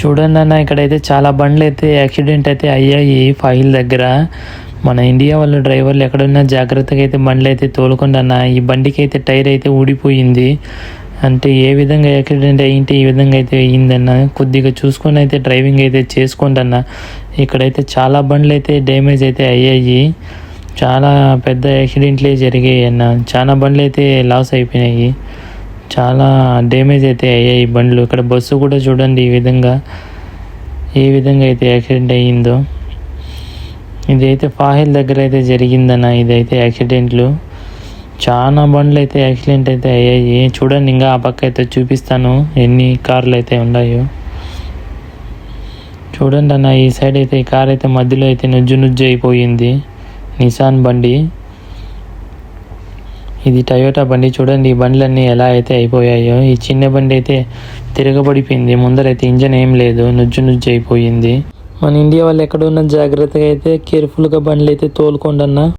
చూడండి అన్న ఇక్కడైతే చాలా బండ్లు అయితే యాక్సిడెంట్ అయితే అయ్యాయి ఫైల్ దగ్గర. మన ఇండియా వాళ్ళ డ్రైవర్లు ఎక్కడున్నా జాగ్రత్తగా అయితే బండ్లు అయితే తోలుకుండా అన్న. ఈ బండికి అయితే టైర్ అయితే ఊడిపోయింది. అంటే ఏ విధంగా యాక్సిడెంట్ అయ్యింటే ఈ విధంగా అయితే అయ్యిందన్న కొద్దిగా చూసుకొని అయితే డ్రైవింగ్ అయితే చేసుకోండి అన్న. ఇక్కడైతే చాలా బండ్లు అయితే డ్యామేజ్ అయితే అయ్యాయి. చాలా పెద్ద యాక్సిడెంట్లే జరిగాయి అన్న. చాలా బండ్లు అయితే లాస్ అయిపోయినాయి. చాలా డ్యామేజ్ అయితే అయ్యాయి బండ్లు. ఇక్కడ బస్సు కూడా చూడండి ఈ విధంగా ఏ విధంగా అయితే యాక్సిడెంట్ అయ్యిందో. ఇదైతే ఫాహిల్ దగ్గర అయితే జరిగిందన్న ఇదైతే యాక్సిడెంట్లు చాలా బండ్లు అయితే యాక్సిడెంట్ అయితే అయ్యాయి. చూడండి ఇంకా ఆ పక్క అయితే చూపిస్తాను ఎన్ని కార్లు అయితే ఉన్నాయో. చూడండి అన్న ఈ సైడ్ అయితే ఈ కార్ అయితే మధ్యలో అయితే నుజ్జు నుజ్జు అయిపోయింది. నిసాన్ బండి. ఇది టయోటా బండి చూడండి. ఈ బండ్లన్నీ ఎలా అయితే అయిపోయాయో ఈ చిన్న బండి అయితే తిరగబడిపోయింది. ముందరైతే ఇంజన్ ఏం లేదు నుజ్జు నుజ్జు అయిపోయింది. మన ఇండియా వాళ్ళు ఎక్కడ ఉన్న జాగ్రత్తగా అయితే కేర్ఫుల్గా బండ్లు అయితే తోలుకోండి అన్న.